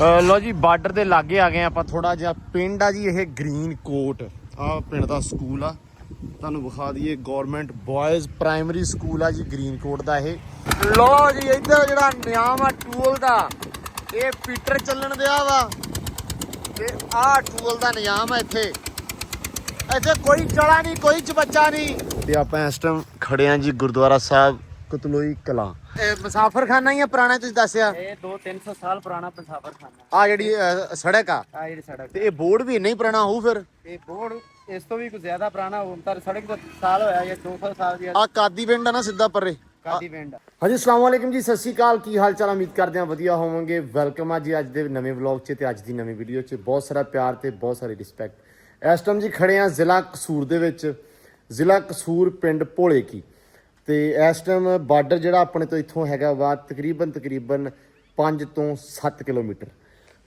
ਅ, ਲਓ ਜੀ ਬਾਰਡਰ ਦੇ ਲਾਗੇ ਆ ਗਏ ਆਪਾਂ ਥੋੜਾ ਜਿਹਾ ਪਿੰਡ ਆ ਜੀ ਇਹ ਗ੍ਰੀਨ ਕੋਟ। ਆ ਪਿੰਡ ਦਾ ਸਕੂਲ ਆ। ਤੁਹਾਨੂੰ ਵਿਖਾ ਦਈਏ ਗਵਰਨਮੈਂਟ ਬॉयਜ਼ ਪ੍ਰਾਇਮਰੀ ਸਕੂਲ ਆ ਜੀ ਗ੍ਰੀਨ ਕੋਟ ਦਾ ਇਹ। ਲਓ ਜੀ ਇੱਧਰ ਜਿਹੜਾ ਨਿਯਮ ਆ ਟੂਲ ਦਾ ਇਹ ਪੀਟਰ ਚੱਲਣ ਦਿਆ ਵਾ। ਤੇ ਆਹ ਟੂਲ ਦਾ ਨਿਯਾਮ ਆ ਇੱਥੇ। ਇੱਥੇ ਕੋਈ ਚੜਾ ਨਹੀਂ ਕੋਈ ਚਬੱਚਾ ਨਹੀਂ। ਤੇ ਆਪਾਂ ਇਸ ਟਾਈਮ ਖੜੇ ਆ ਜੀ ਗੁਰਦੁਆਰਾ ਸਾਹਿਬ ਕਤਲੋਈ ਕਲਾਂ। ਇਹ ਮੁਸਾਫਰਖਾਨਾ ਹੀ ਆ ਪੁਰਾਣਾ ਤੁਸੀਂ ਦੱਸਿਆ। ਇਹ 2-300 ਸਾਲ ਪੁਰਾਣਾ ਪੰਸਾਫਰ ਖਾਨਾ ਆ ਜਿਹੜੀ ਅ, ਸੜਕ ਆ। ਆ ਜਿਹੜੀ ਸੜਕ ਤੇ ਇਹ ਬੋਰਡ ਵੀ ਇੰਨਾ ਹੀ ਪੁਰਾਣਾ ਹੋਊ ਫਿਰ? ਇਹ ਬੋਰਡ ਇਸ ਤੋਂ ਵੀ ਕੁਝ ਜ਼ਿਆਦਾ ਪੁਰਾਣਾ ਹੁਣ ਤਾਂ ਸੜਕ ਦਾ ਸਾਲ ਹੋਇਆ ਜਾਂ 200 ਸਾਲ ਦੀ ਆ। ਕਾਦੀ ਪਿੰਡ ਆ ਨਾ ਸਿੱਧਾ ਪਰੇ? ਕਾਦੀ ਪਿੰਡ ਹਾਂਜੀ ਅਸਲਾਮ ਵਾਲੇਕਮ ਜੀ ਸਤਿ ਸ਼੍ਰੀ ਅਕਾਲ। ਕੀ ਹਾਲ ਚਾਲ ਉਮੀਦ ਕਰਦੇ ਹਾਂ ਵਧੀਆ ਹੋਵੋਗੇ। ਵੈਲਕਮ ਆ ਜੀ ਅੱਜ ਦੇ ਨਵੇਂ ਵਲੌਗ 'ਚ ਤੇ ਅੱਜ ਦੀ ਨਵੀਂ ਵੀਡੀਓ 'ਚ। ਬਹੁਤ ਸਾਰਾ ਪਿਆਰ ਤੇ ਬਹੁਤ ਸਾਰੀ ਰਿਸਪੈਕਟ। ਇਸ ਟਾਈਮ ਜੀ ਖੜੇ ਆ ਜ਼ਿਲ੍ਹਾ ਕਸੂਰ ਦੇ ਵਿੱਚ। ਜ਼ਿਲ੍ਹਾ ਕਸੂਰ ਪਿੰਡ ਭੋਲੇ ਕੀ। ਤੇ ਇਸ ਟਾਈਮ ਬਾਰਡਰ ਜਿਹੜਾ ਆਪਣੇ ਤੋਂ ਇੱਥੋਂ ਹੈਗਾ ਵਾ ਤਕਰੀਬਨ ਤਕਰੀਬਨ 5 ਤੋਂ 7 ਕਿਲੋਮੀਟਰ।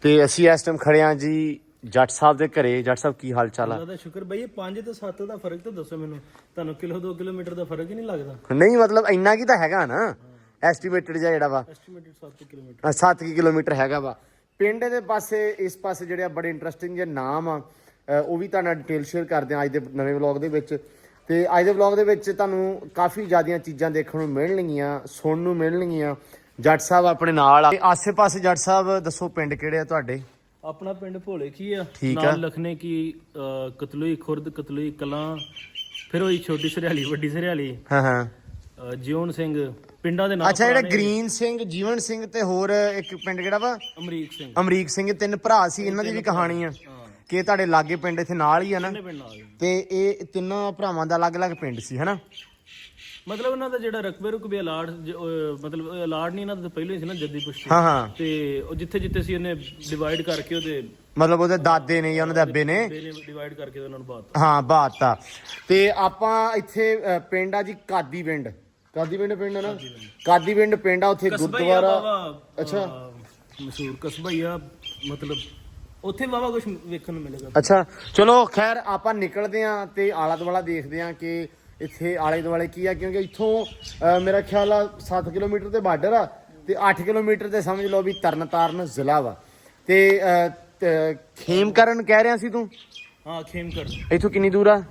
ਤੇ ਅਸੀਂ ਇਸ ਟਾਈਮ ਖੜੇ ਆ ਜੀ ਜੱਟ ਸਾਹਿਬ ਦੇ ਘਰੇ। ਜੱਟ ਸਾਹਿਬ ਕੀ ਹਾਲ ਚਾਲ ਆ? ਦਾ ਸ਼ੁਕਰ ਬਈ ਇਹ 5 ਤੇ 7 ਦਾ ਫ਼ਰਕ ਤਾਂ ਦੱਸੋ ਮੈਨੂੰ। ਤੁਹਾਨੂੰ ਕਿਲੋ 2 ਕਿਲੋਮੀਟਰ ਦਾ ਫ਼ਰਕ ਹੀ ਨਹੀਂ ਲੱਗਦਾ। ਨਹੀਂ ਮਤਲਬ ਇੰਨਾ ਕੀ ਤਾਂ ਹੈਗਾ ਨਾ। ਐਸਟੀਮੇਟਡ ਜਿਹਾ ਜਿਹੜਾ ਵਾ। Estimated 7 kilometre. 7 ਕਿਲੋਮੀਟਰ ਹੈਗਾ ਵਾ। ਪਿੰਡ ਦੇ ਪਾਸੇ ਇਸ ਪਾਸੇ ਜਿਹੜੇ ਬੜੇ ਇੰਟਰਸਟਿੰਗ ਜਿਹੇ ਨਾਮ ਆ। ਉਹ ਵੀ ਤੁਹਾਨੂੰ ਡਿਟੇਲ ਸ਼ੇਅਰ ਕਰਦੇ ਆ ਅੱਜ ਦੇ ਨਵੇਂ ਵਲੌਗ ਦੇ ਵਿੱਚ। ਤੇ ਅੱਜ ਦੇ ਵਲੌਗ ਦੇ ਵਿੱਚ ਤੁਹਾਨੂੰ ਕਾਫੀ ਜ਼ਿਆਦੀਆਂ ਚੀਜ਼ਾਂ ਦੇਖਣ ਨੂੰ ਮਿਲਣਗੀਆਂ ਸੁਣਨ ਨੂੰ ਮਿਲਣਗੀਆਂ। ਜੱਟ ਸਾਹਿਬ ਆਪਣੇ ਨਾਲ ਆ। ਤੇ ਆਸੇ-ਪਾਸੇ ਜੱਟ ਸਾਹਿਬ ਦੱਸੋ ਪਿੰਡ ਕਿਹੜੇ ਆ ਤੁਹਾਡੇ? ਆਪਣਾ ਪਿੰਡ ਭੋਲੇ ਕੀ ਆ? ਠੀਕ ਆ। ਨਾਲ ਲਖਨੇ ਕੀ ਅ, ਕਤਲੂਈ ਖੁਰਦ ਕਤਲੂਈ ਕਲਾਂ ਫਿਰ ਹੋਈ ਛੋਟੀ ਸਰਿਆਲੀ ਵੱਡੀ ਸਰਿਆਲੀ। ਹਾਂ ਹਾਂ। ਅ, ਜਿਉਣ ਸਿੰਘ ਪਿੰਡਾਂ ਦੇ ਨਾਮ ਅੱਛਾ ਜਿਹੜੇ ਗ੍ਰੀਨ ਸਿੰਘ ਜੀਵਨ ਸਿੰਘ ਤੇ ਹੋਰ ਇੱਕ ਪਿੰਡ ਕਿਹੜਾ ਵਾ? ਅਮਰੀਕ ਸਿੰਘ। ਅਮਰੀਕ ਸਿੰਘ ਤਿੰਨ ਭਰਾ ਸੀ ਇਹਨਾਂ ਦੀ ਵੀ ਕਹਾਣੀ ਆ। ਕਿ ਇਹ ਤੁਹਾਡੇ ਲਾਗੇ ਪਿੰਡ ਇੱਥੇ ਨਾਲ ਹੀ ਆ ਨਾ? ਕਿੰਨੇ ਪਿੰਡ ਨਾਲ ਹੀ। ਤੇ ਇਹ ਤਿੰਨਾਂ ਭਰਾਵਾਂ ਦਾ ਅਲੱਗ-ਅਲੱਗ ਪਿੰਡ ਸੀ ਹਨਾ? ਮਤਲਬ ਉਹਨਾਂ ਦਾ ਜਿਹੜਾ ਰਕਬੇ ਰੁਕਬੇ ਅਲਾਟ ਮਤਲਬ ਅਲਾਟ ਨਹੀਂ ਇਹਨਾਂ ਦਾ ਤਾਂ ਪਹਿਲਾਂ ਹੀ ਸੀ ਨਾ ਜੱਦੀ ਪੁਸ਼ਤੀ। ਹਾਂ ਹਾਂ। ਤੇ ਉਹ ਜਿੱਥੇ ਜਿੱਥੇ ਸੀ ਉਹਨੇ ਡਿਵਾਈਡ ਕਰਕੇ ਉਹਦੇ ਮਤਲਬ ਉਹਦੇ ਦਾਦੇ ਨੇ ਜਾਂ ਉਹਨਾਂ ਦੇ ਅੱਬੇ ਨੇ? ਡਿਵਾਈਡ ਕਰਕੇ ਉਹਨਾਂ ਨੂੰ ਬਾਤ ਹਾਂ ਬਾਤਾ ਤੇ ਆਪਾਂ ਇੱਥੇ ਅ, ਪਿੰਡ ਆ ਜੀ ਕਾਦੀ ਪਿੰਡ। ਕਾਦੀ ਪਿੰਡ ਪਿੰਡ ਆ ਨਾ? ਕਾਦੀ ਪਿੰਡ। ਪਿੰਡ ਆ ਉੱਥੇ ਗੁਰਦੁਆਰਾ ਅੱਛਾ। ਮਸ਼ਹੂਰ ਕਸਬਾ ਹੀ ਆ ਮਤਲਬ ਉੱਥੇ ਵਾਵਾ ਕੁਝ ਵੇਖਣ ਨੂੰ ਮਿਲੇਗਾ। ਅੱਛਾ ਚਲੋ ਖੈਰ ਆਪਾਂ ਨਿਕਲਦੇ ਆਂ ਤੇ ਆਲਾ ਦੁਆਲਾ ਦੇਖਦੇ ਆਂ ਕਿ ਇੱਥੇ ਆਲੇ ਦੁਆਲੇ ਕੀ ਆ ਕਿਉਂਕਿ ਇੱਥੋਂ ਮੇਰਾ ਖਿਆਲ ਆ 7 ਕਿਲੋਮੀਟਰ ਤੇ ਬਾਰਡਰ ਆ ਤੇ 8 ਕਿਲੋਮੀਟਰ ਤੇ ਸਮਝ ਲਓ ਵੀ ਤਰਨਤਾਰਨ ਜ਼ਿਲ੍ਹਾ ਵਾ। ਤੇ ਖੇਮਕਰਨ ਕਹਿ ਰਿਹਾ ਸੀ ਤੂੰ? ਹਾਂ ਖੇਮਕਰ ਇੱਥੋਂ ਕਿੰਨੀ ਦੂਰ ਆ?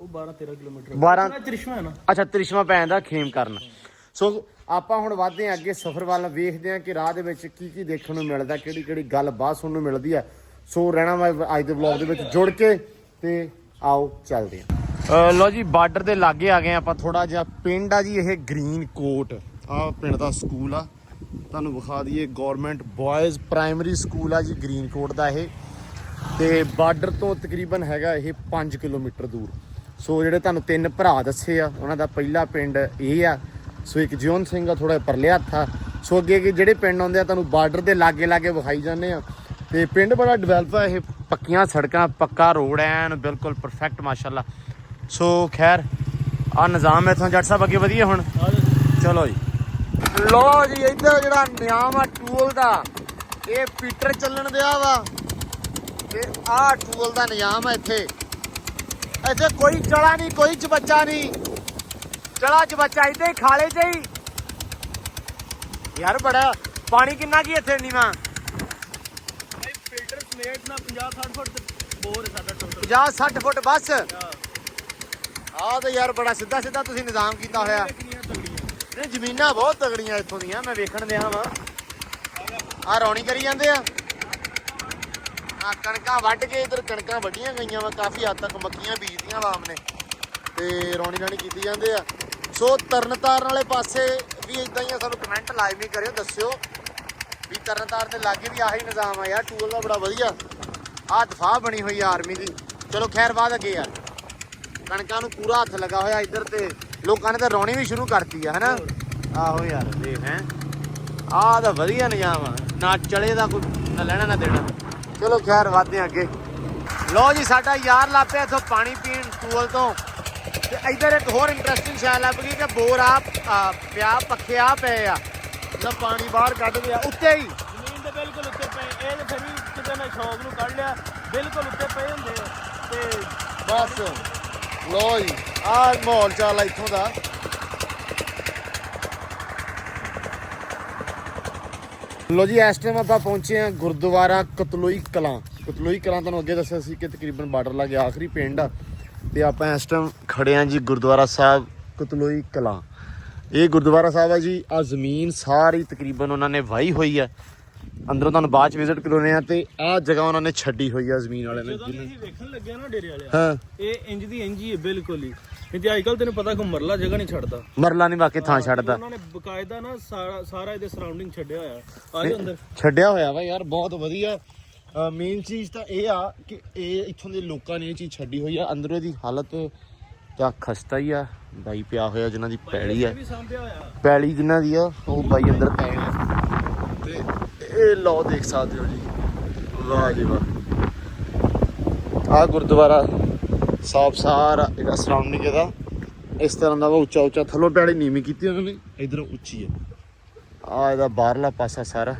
ਉਹ 12 13 ਕਿਲੋਮੀਟਰ 12 ਨਾ ਤ੍ਰਿਸ਼ਮਾ ਹੈ ਨਾ? ਅੱਛਾ ਤ੍ਰਿਸ਼ਮਾ ਪੈਣ ਦਾ ਖੇਮ ਕਰਨ ਸੋ ਆਪਾਂ ਹੁਣ ਵਧਦੇ ਹਾਂ ਅੱਗੇ ਸਫ਼ਰ ਵੱਲ ਵੇਖਦੇ ਹਾਂ ਕਿ ਰਾਹ ਦੇ ਵਿੱਚ ਕੀ ਕੀ ਦੇਖਣ ਨੂੰ ਮਿਲਦਾ ਕਿਹੜੀ ਕਿਹੜੀ ਗੱਲ ਬਾਤ ਸੁਣਨ ਨੂੰ ਮਿਲਦੀ ਹੈ ਸੋ ਰਹਿਣਾ ਵਾ ਅੱਜ ਦੇ ਵਲੌਗ ਦੇ ਵਿੱਚ ਜੁੜ ਕੇ ਤੇ ਆਓ ਚੱਲਦੇ ਹਾਂ। ਲੋ ਜੀ, ਬਾਰਡਰ ਦੇ ਲਾਗੇ ਆ ਗਏ ਆਪਾਂ ਥੋੜਾ ਜਿਹਾ ਪਿੰਡ ਆ ਜੀ, ਇਹ ਗ੍ਰੀਨ ਕੋਟ। ਆ ਪਿੰਡ ਦਾ ਸਕੂਲ ਆ। ਤੁਹਾਨੂੰ ਵਿਖਾ ਦਈਏ ਗਵਰਨਮੈਂਟ ਬॉयਜ਼ ਪ੍ਰਾਇਮਰੀ ਸਕੂਲ ਆ ਜੀ, ਗ੍ਰੀਨ ਕੋਟ ਦਾ ਇਹ। ਤੇ ਬਾਰਡਰ ਤੋਂ ਤਕਰੀਬਨ ਹੈਗਾ ਇਹ 5 ਕਿਲੋਮੀਟਰ ਦੂਰ। ਸੋ ਜਿਹੜੇ ਤੁਹਾਨੂੰ ਤਿੰਨ ਭਰਾ ਦੱਸੇ ਆ, ਉਹਨਾਂ ਦਾ ਪਹਿਲਾ ਪਿੰਡ ਇਹ ਆ। ਸੋ ਇੱਕ ਜਿਉਨ ਸਿੰਘ ਆ ਥੋੜਾ ਪਰਲੇ ਹੱਥ ਆ। ਸੋ ਅੱਗੇ ਅੱਗੇ ਜਿਹੜੇ ਪਿੰਡ ਆਉਂਦੇ ਆ, ਤੁਹਾਨੂੰ ਬਾਰਡਰ ਦੇ ਲਾਗੇ ਲਾਗੇ ਵਿਖਾਈ ਜਾਂਦੇ ਆ। ਤੇ ਪਿੰਡ ਬੜਾ ਡਿਵੈਲਪ ਹੈ ਇਹ ਪੱਕੀਆਂ ਸੜਕਾਂ, ਪੱਕਾ ਰੋਡ ਐਨ, ਬਿਲਕੁਲ ਪਰਫੈਕਟ ਮਾਸ਼ਾਅੱਲਾ। ਸੋ ਖੈਰ, ਆ ਨਿਜ਼ਾਮ ਇਥੋਂ ਜੱਟ ਸਾਹਿਬ ਅੱਗੇ ਵਧੀਆ ਹੁਣ? ਚਲੋ ਜੀ। ਲੋ ਜੀ, ਇੱਧਰ ਜਿਹੜਾ ਨਿਯਮ ਆ ਟੂਲ ਦਾ, ਇਹ ਪੀਟਰ ਚੱਲਣ ਦਿਆ ਵਾ। ਤੇ ਆਹ ਟੂਲ ਦਾ ਨਿਜਾਮ ਹੈ ਇੱਥੇ। ਇੱਥੇ ਕੋਈ ਚੜਾ ਨਹੀਂ, ਕੋਈ ਚਬੱਚਾ ਨਹੀਂ। ਚੜਾ ਚਬੱਚਾ ਇੱਥੇ ਹੀ ਖਾਲੇ ਚ ਹੀ। ਯਾਰ ਬੜਾ, ਪਾਣੀ ਕਿੰਨਾ ਕੀ ਇੱਥੇ ਨੀਵਾ ਫਿਲਟਰ ਸਮੇਟ ਨਾ 50 60 ਫੁੱਟ ਬੋਰ ਹੈ ਸਾਡਾ ਟੋਟਲ 50 60 ਫੁੱਟ ਬਸ? ਆਹ ਤਾਂ ਯਾਰ ਬੜਾ ਸਿੱਧਾ ਸਿੱਧਾ ਤੁਸੀਂ ਨਿਜ਼ਾਮ ਕੀਤਾ ਹੋਇਆ। ਕਿੰਨੀਆਂ ਤਗੜੀਆਂ? ਨਹੀਂ ਜ਼ਮੀਨਾਂ ਬਹੁਤ ਤਗੜੀਆਂ ਇੱਥੋਂ ਦੀਆਂ ਮੈਂ ਵੇਖਣ ਦਿਆ ਵਾਂ। ਆ ਰੌਣੀ ਕਰੀ ਜਾਂਦੇ ਆ। ਆ ਕਣਕਾਂ ਵੱਢ ਕੇ ਇਧਰ ਕਣਕਾਂ ਵੱਢੀਆਂ ਗਈਆਂ ਵਾ ਕਾਫੀ ਹੱਦ ਤੱਕ ਮੱਕੀਆਂ ਬੀਜਦੀਆਂ ਵਾ ਆਮਨੇ। ਤੇ ਰੌਣੀ ਰਾਣੀ ਕੀਤੀ ਜਾਂਦੇ ਆ। ਸੋ ਤਰਨਤਾਰਨ ਵਾਲੇ ਪਾਸੇ ਵੀ ਇਦਾਂ ਹੀ ਆ ਸਾਨੂੰ ਕਮੈਂਟ ਲਾਜ਼ਮੀ ਕਰਿਓ ਦੱਸਿਓ। ਵੀ ਤਰਨਤਾਰਨ ਦੇ ਲਾਗੇ ਵੀ ਆਹੀ ਨਿਜ਼ਾਮ ਆ ਯਾਰ ਟੂਲ ਦਾ ਬੜਾ ਵਧੀਆ। ਆ ਦਫਾ ਬਣੀ ਹੋਈ ਆ ਆਰਮੀ ਦੀ। ਚਲੋ ਖੈਰ ਬਾਅਦ ਅੱਗੇ ਯਾਰ। ਕਣਕਾਂ ਨੂੰ ਪੂਰਾ ਹੱਥ ਲੱਗਾ ਹੋਇਆ ਇੱਧਰ ਤੇ। ਲੋਕਾਂ ਨੇ ਤਾਂ ਰੌਣੀ ਵੀ ਸ਼ੁਰੂ ਕਰਤੀ ਆ ਹਨਾ? ਆਹੋ ਯਾਰ। ਦੇਖ ਹੈ? ਆਹ ਤਾਂ ਵਧੀਆ ਨਿਜ਼ਾਮ ਆ। ਨਾ ਚਲੇ ਦਾ ਕੋਈ ਨਾ ਲੈਣਾ ਨਾ ਦੇਣਾ। ਚਲੋ ਖੈਰ ਵਾਧੇ ਅੱਗੇ। ਲੋ ਜੀ ਸਾਡਾ ਯਾਰ ਲਾਪਿਆ ਇੱਥੋਂ ਪਾਣੀ ਪੀਣ ਟੂਲ ਤੋਂ। ਤੇ ਇੱਧਰ ਇੱਕ ਹੋਰ ਇੰਟਰਸਟਿੰਗ ਸ਼ੈ ਲੱਭ ਗਈ ਕਿ ਬੋਰ ਆ ਆ, ਪਿਆ ਪੱਖੇ ਆ ਪਏ ਆ। ਨਾ ਪਾਣੀ ਬਾਹਰ ਕੱਢ ਲਿਆ ਉੱਤੇ ਹੀ। ਜ਼ਮੀਨ ਦੇ ਬਿਲਕੁਲ ਉੱਤੇ ਪਏ। ਇਹ ਤੇ ਫਿਰ ਵੀ ਕਿਤੇ ਨਾ ਸ਼ੌਕ ਨੂੰ ਕੱਢ ਲਿਆ। ਬਿਲਕੁਲ ਉੱਤੇ ਪਏ ਹੁੰਦੇ ਆ। ਤੇ ਬਸ। ਲੋ ਜੀ ਆਹ ਮਾਹੌਲ ਚਾਲ ਆ ਇੱਥੋਂ ਦਾ। ਲੋ ਜੀ ਇਸ ਟਾਈਮ ਆਪਾਂ ਪਹੁੰਚੇ ਹਾਂ ਗੁਰਦੁਆਰਾ ਕਤਲੋਈ ਕਲਾਂ। ਕਤਲੋਈ ਕਲਾਂ ਤੁਹਾਨੂੰ ਅੱਗੇ ਦੱਸਿਆ ਸੀ ਕਿ ਤਕਰੀਬਨ ਬਾਰਡਰ ਲਾਗੇ ਆਖਰੀ ਪਿੰਡ ਆ। ਤੇ ਆਪਾਂ ਇਸ ਟਾਈਮ ਖੜੇ ਹਾਂ ਜੀ ਗੁਰਦੁਆਰਾ ਸਾਹਿਬ ਕਤਲੋਈ ਕਲਾਂ। ਇਹ ਗੁਰਦੁਆਰਾ ਸਾਹਿਬ ਹੈ ਜੀ ਆ ਜ਼ਮੀਨ ਸਾਰੀ ਤਕਰੀਬਨ ਉਹਨਾਂ ਨੇ ਵਾਹੀ ਹੋਈ ਹੈ ਅੰਦਰੋਂ ਤੁਹਾਨੂੰ ਬਾਅਦ ਚ ਵਿਜ਼ਿਟ ਕਰਾਉਣੇ ਆ ਤੇ ਆਹ ਜਗ੍ਹਾ ਉਹਨਾਂ ਨੇ ਛੱਡੀ ਹੋਈ ਆ ਜ਼ਮੀਨ ਵਾਲਿਆਂ ਨੇ। ਜਦੋਂ ਅਸੀਂ ਵੇਖਣ ਲੱਗਿਆ ਨਾ ਡੇਰੇ ਵਾਲਿਆ ਹਾਂ। ਇਹ ਇੰਜ ਦੀ ਇੰਜ ਹੀ ਹੈ ਬਿਲਕੁਲ ਹੀ। ਨਹੀਂ ਤੇ ਅੱਜਕੱਲ ਤੈਨੂੰ ਪਤਾ ਕਿ ਮਰਲਾ ਜਗ੍ਹਾ ਨਹੀਂ ਛੱਡਦਾ। ਮਰਲਾ ਨਹੀਂ ਵਾਕੇ ਥਾਂ ਛੱਡਦਾ। ਉਹਨਾਂ ਨੇ ਬਕਾਇਦਾ ਨਾ ਸਾਰਾ ਸਾਰਾ ਇਹਦੇ ਸਰਾਊਂਡਿੰਗ ਛੱਡਿਆ ਹੋਇਆ। ਆ ਜਾ ਅੰਦਰ। ਛੱਡਿਆ ਹੋਇਆ ਵਾ ਯਾਰ ਬਹੁਤ ਵਧੀਆ। ਮੇਨ ਚੀਜ਼ ਤਾਂ ਇਹ ਆ ਕਿ ਇਹ ਇੱਥੋਂ ਦੇ ਲੋਕਾਂ ਨੇ ਇਹ ਚੀਜ਼ ਛੱਡੀ ਹੋਈ ਆ। ਅੰਦਰੋਂ ਦੀ ਹਾਲਤ ਤਾਂ ਖਸਤਾ ਹੀ ਆ। ਬਾਈ ਪਿਆ ਹੋਇਆ ਜਿਨ੍ਹਾਂ ਦੀ ਸਾਂਭਿਆ ਹੋਇਆ। ਪੈਲੀ ਜਿਨ੍ਹਾਂ ਦੀ ਆ? ਉਹ ਬਾਈ ਅੰਦਰ ਆ। ਤੇ ਇਹ ਲੋ ਦੇਖ ਸਕਦੇ ਹੋ ਜੀ। ਵਾਹ ਜੀ ਵਾਹ। ਆ ਗੁਰਦੁਆਰਾ ਸਾਫ਼ ਸਾਰਾ ਇਹਦਾ ਸਰਾਊਂਡਿੰਗ ਇਹਦਾ ਇਸ ਤਰ੍ਹਾਂ ਦਾ ਵਾ ਉੱਚਾ ਉੱਚਾ। ਥੱਲੋਂ ਪੈੜੀ ਨੀਵੀਂ ਕੀਤੀ ਉਹਨਾਂ। ਨੇ ਇਧਰੋਂ ਉੱਚੀ ਆ। ਆ ਇਹਦਾ ਬਾਹਰਲਾ ਪਾਸਾ ਸਾਰਾ।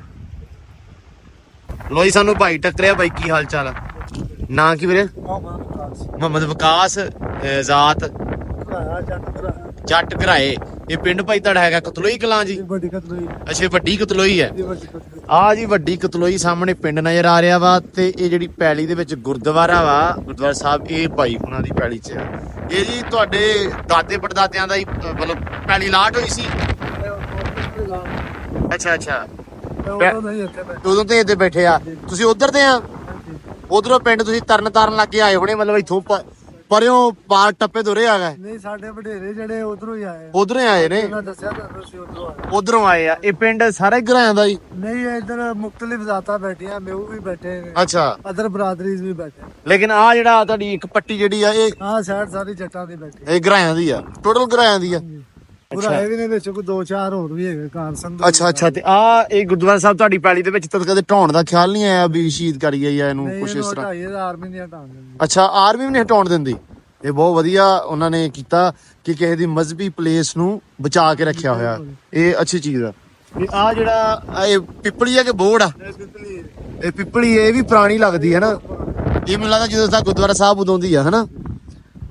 ਲੋਈ ਸਾਨੂੰ ਭਾਈ ਟੱਕਰਿਆ। ਬਾਈ ਕੀ ਹਾਲ ਚਾਲ ਆ? ਨਾਂ ਕੀ ਵੀਰੇ? ਮੁਹੰਮਦ ਵਿਕਾਸ। ਜ਼ਾਤ। ਜੱਟ ਘਰਾਏ। ਇਹ ਪਿੰਡ ਭਾਈ ਤੁਹਾਡਾ ਹੈਗਾ ਕਤਲੋਈ ਕਲਾਂ ਜੀ? ਵੱਡੀ ਕਤਲੋਈ ਅੱਛਾ ਵੱਡੀ ਕਤਲੋਈ ਹੈ। ਆ ਜੀ ਵੱਡੀ ਕਤਲੋਈ ਸਾਹਮਣੇ ਪਿੰਡ ਨਜ਼ਰ ਆ ਰਿਹਾ ਵਾ ਤੇ ਇਹ ਜਿਹੜੀ ਪੈਲੀ ਦੇ ਵਿੱਚ ਗੁਰਦੁਆਰਾ ਵਾ ਗੁਰਦੁਆਰਾ ਸਾਹਿਬ ਇਹ ਭਾਈ ਹੁਣਾਂ ਦੀ ਪੈਲੀ 'ਚ ਆ। ਇਹ ਜੀ ਤੁਹਾਡੇ ਦਾਦੇ ਪੜਦਾਦਿਆਂ ਦਾ ਹੀ ਮਤਲਬ ਪੈਲੀ ਲਾਟ ਹੋਈ ਸੀ? ਅੱਛਾ ਅੱਛਾ। ਉਦੋਂ ਤੇ ਇੱਥੇ ਬੈਠੇ ਆ। ਤੁਸੀਂ ਉਧਰ ਦੇ ਆ? ਉਧਰੋਂ ਪਿੰਡ ਤੁਸੀਂ ਤਰਨ ਤਾਰਨ ਲੱਗ ਆਏ ਹੋਣੇ ਮਤਲਬ ਇੱਥੋਂ ਪਰਿਓਂ ਪਾਰ ਟੱਪੇ ਦੁਰੇ ਆ ਗਏ। ਨਹੀਂ ਸਾਡੇ ਵਡੇਰੇ ਜਿਹੜੇ ਉਧਰੋਂ ਹੀ ਆਏ ਉਧਰੋਂ ਹੀ ਆਏ ਨੇ। ਉਹਨਾਂ ਦੱਸਿਆ ਤੁਹਾਨੂੰ ਸੀ ਉਧਰੋਂ ਆਏ ਉਧਰੋਂ ਆਏ ਆ। ਇਹ ਪਿੰਡ ਸਾਰਾ ਹੀ ਘਰਾਂ ਦਾ ਹੀ? ਨਹੀਂ ਇੱਧਰ ਮੁxtਲਿਫ ਜ਼ਾਤਾਂ ਬੈਠੀਆਂ ਮੇਊ ਵੀ ਬੈਠੇ ਨੇ। ਅੱਛਾ। ਅਦਰ ਬਰਾਦਰੀਜ਼ ਵੀ ਬੈਠੇ ਲੇਕਿਨ ਆ ਜਿਹੜਾ ਤੁਹਾਡੀ ਇੱਕ ਪੱਟੀ ਜਿਹੜੀ ਆ ਇਹ ਆਹ ਸਾਈਡ ਸਾਰੀ ਜੱਟਾਂ ਦੀ ਬੈਠੀ। ਇਹ ਘਰਾਂ ਦੀ ਆ। ਟੋਟਲ ਘਰਾਂ ਦੀ ਆ। ਪੁਰਾਏ ਵੀ ਨੇ ਵਿੱਚ ਕੋਈ ਦੋ ਚਾਰ ਹੋਰ ਵੀ ਹੈਗੇ ਕਾਰ ਸੰਧੂ ਅੱਛਾ ਅੱਛਾ ਤੇ ਆ ਇਹ ਗੁਰਦੁਆਰਾ ਸਾਹਿਬ ਤੁਹਾਡੀ ਪੈਲੀ ਦੇ ਵਿੱਚ ਤਾਂ ਕਦੇ ਢਾਉਣ ਦਾ ਖਿਆਲ ਨਹੀਂ ਆਇਆ ਵੀ ਸ਼ਹੀਦ ਕਰੀ ਗਈ ਆ ਇਹਨੂੰ ਕੁਛ ਇਸ ਤਰ੍ਹਾਂ? ਹਟਾਈ ਇਹਦਾ ਆਰਮੀ ਨਹੀਂ ਹਟਾਉਣ ਦਿੰਦੀ। ਅੱਛਾ ਆਰਮੀ ਵੀ ਨਹੀਂ ਹਟਾਉਣ ਦਿੰਦੀ? ਇਹ ਬਹੁਤ ਵਧੀਆ ਉਹਨਾਂ ਨੇ ਕੀਤਾ ਕਿ ਕਿਸੇ ਦੀ ਮਜ਼ਹਬੀ ਪਲੇਸ ਨੂੰ ਬਚਾ ਕੇ ਰੱਖਿਆ ਹੋਇਆ। ਇਹ ਅੱਛੀ ਚੀਜ਼ ਆ। ਇਹ ਆ ਜਿਹੜਾ ਇਹ ਪਿੱਪਲੀ ਆ ਕਿ ਬੋੜ ਆ? ਇਹ ਪਿੱਪਲੀ ਇਹ ਵੀ ਪੁਰਾਣੀ ਲੱਗਦੀ ਹੈ ਨਾ। ਇਹ ਮੈਨੂੰ ਲੱਗਦਾ ਜਦੋਂ ਦਾ ਗੁਰਦੁਆਰਾ ਸਾਹਿਬ ਉਦੋਂ ਦੀ ਆ ਹਨਾ?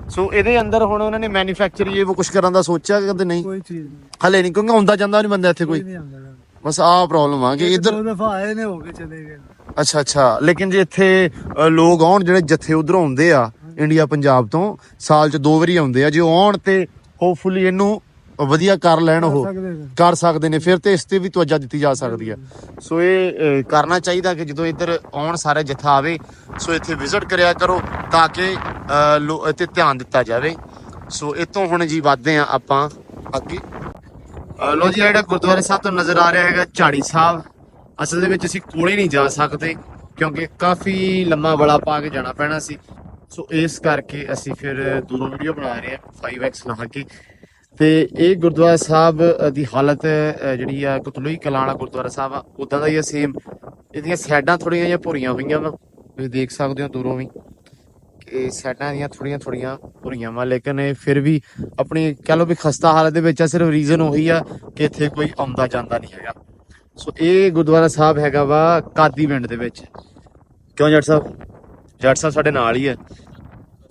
ਸੋ ਇਹਦੇ ਅੰਦਰ ਹੁਣ ਉਹਨਾਂ ਨੇ ਮੈਨੂਫੈਕਚਰ ਇਹ ਉਹ ਕੁਝ ਕਰਨ ਦਾ ਸੋਚਿਆ ਕਿ ਕਹਿੰਦੇ ਨਹੀਂ। ਕੋਈ ਚੀਜ਼ ਨਹੀਂ। ਹਲੇ ਨਹੀਂ ਕਿਉਂਕਿ ਆਉਂਦਾ ਜਾਂਦਾ ਨਹੀਂ ਬੰਦਾ ਇੱਥੇ ਕੋਈ। ਕੋਈ ਨਹੀਂ ਆਉਂਦਾ ਬਸ ਆਹ ਪ੍ਰੋਬਲਮ ਆ ਕਿ ਇੱਧਰ ਦੋ ਦਫਾ ਆਏ ਨੇ ਹੋ ਕੇ ਚਲੇ ਗਏ ਅੱਛਾ ਅੱਛਾ। ਲੇਕਿਨ ਜੇ ਇੱਥੇ ਅ, ਲੋਕ ਆਉਣ ਜਿਹੜੇ ਜੱਥੇ ਉਧਰੋਂ ਆਉਂਦੇ ਆ ਇੰਡੀਆ ਪੰਜਾਬ ਤੋਂ ਸਾਲ ਚ ਦੋ ਵਾਰੀ ਆਉਂਦੇ ਆ। ਜੇ ਉਹ ਆਉਣ ਤੇ ਹੋਪਫੁਲੀ ਇਹਨੂੰ ਵਧੀਆ ਕਰ ਲੈਣ ਉਹ। ਕਰ ਸਕਦੇ ਨੇ ਫਿਰ ਤੇ ਇਸ ਤੇ ਵੀ ਤਵੱਜਾ ਦਿੱਤੀ ਜਾ ਸਕਦੀ ਹੈ। ਸੋ ਇਹ ਕਰਨਾ ਚਾਹੀਦਾ ਕਿ ਜਦੋਂ ਇੱਧਰ ਆਉਣ ਸਾਰੇ ਜਥਾ ਆਵੇ ਸੋ ਇੱਥੇ ਵਿਜ਼ਿਟ ਕਰਿਆ ਕਰੋ ਤਾਂ ਕਿ ਤੇ ਧਿਆਨ ਦਿੱਤਾ ਜਾਵੇ। ਸੋ ਇਤੋਂ ਹੁਣ ਜੀ ਵੱਧਦੇ ਆ ਆਪਾਂ ਅੱਗੇ। ਲੋ ਜੀ ਜਿਹੜਾ ਗੁਰਦੁਆਰਾ ਸਾਹਿਬ ਤੋਂ ਨਜ਼ਰ ਆ ਰਿਹਾ ਹੈਗਾ ਝਾੜੀ ਸਾਹਿਬ ਅਸਲ ਦੇ ਵਿੱਚ ਅਸੀਂ ਕੋਲੇ ਨਹੀਂ ਜਾ ਸਕਦੇ ਕਿਉਂਕਿ ਕਾਫੀ ਲੰਮਾ ਬੜਾ ਪਾ ਕੇ ਜਾਣਾ ਪੈਣਾ ਸੀ। ਸੋ ਇਸ ਕਰਕੇ ਅਸੀਂ ਫਿਰ ਦੂਰੋਂ ਵੀਡੀਓ ਬਣਾ ਰਹੇ ਹਾਂ 5x ਲਾ ਕੇ। ਤੇ ਇਹ ਗੁਰਦੁਆਰਾ ਸਾਹਿਬ ਦੀ ਹਾਲਤ ਜਿਹੜੀ ਆ, ਕਤਲੋਈ ਕਲਾਣਾ ਗੁਰਦੁਆਰਾ ਸਾਹਿਬ ਆ ਉਦਾਂ ਦਾ ਹੀ ਆ ਸੇਮ ਇਹਦੀਆਂ ਸਾਈਡਾਂ ਥੋੜੀਆਂ ਜਿਹੀਆਂ ਭੁਰੀਆਂ ਹੋਈਆਂ ਵਾ, ਤੁਸੀਂ ਦੇਖ ਸਕਦੇ ਹੋ ਦੂਰੋਂ ਵੀ। ਕਿ ਸਾਈਡਾਂ ਦੀਆਂ ਥੋੜੀਆਂ ਥੋੜੀਆਂ ਭੁਰੀਆਂ ਵਾ, ਲੇਕਿਨ ਇਹ ਫਿਰ ਵੀ ਆਪਣੀ ਕਹ ਲਓ ਵੀ ਖਸਤਾ ਹਾਲਤ ਦੇ ਵਿੱਚ ਆ, ਸਿਰਫ ਰੀਜ਼ਨ ਉਹੀ ਆ ਕਿ ਇੱਥੇ ਕੋਈ ਆਉਂਦਾ ਜਾਂਦਾ ਨਹੀਂ ਹੈਗਾ। ਸੋ ਇਹ ਗੁਰਦੁਆਰਾ ਸਾਹਿਬ ਹੈਗਾ ਵਾ ਕਾਦੀ ਪਿੰਡ ਦੇ ਵਿੱਚ। ਕਿਉਂ ਜੱਟ ਸਾਹਿਬ? ਜੱਟ ਸਾਹਿਬ ਸਾਡੇ ਨਾਲ ਹੀ ਹੈ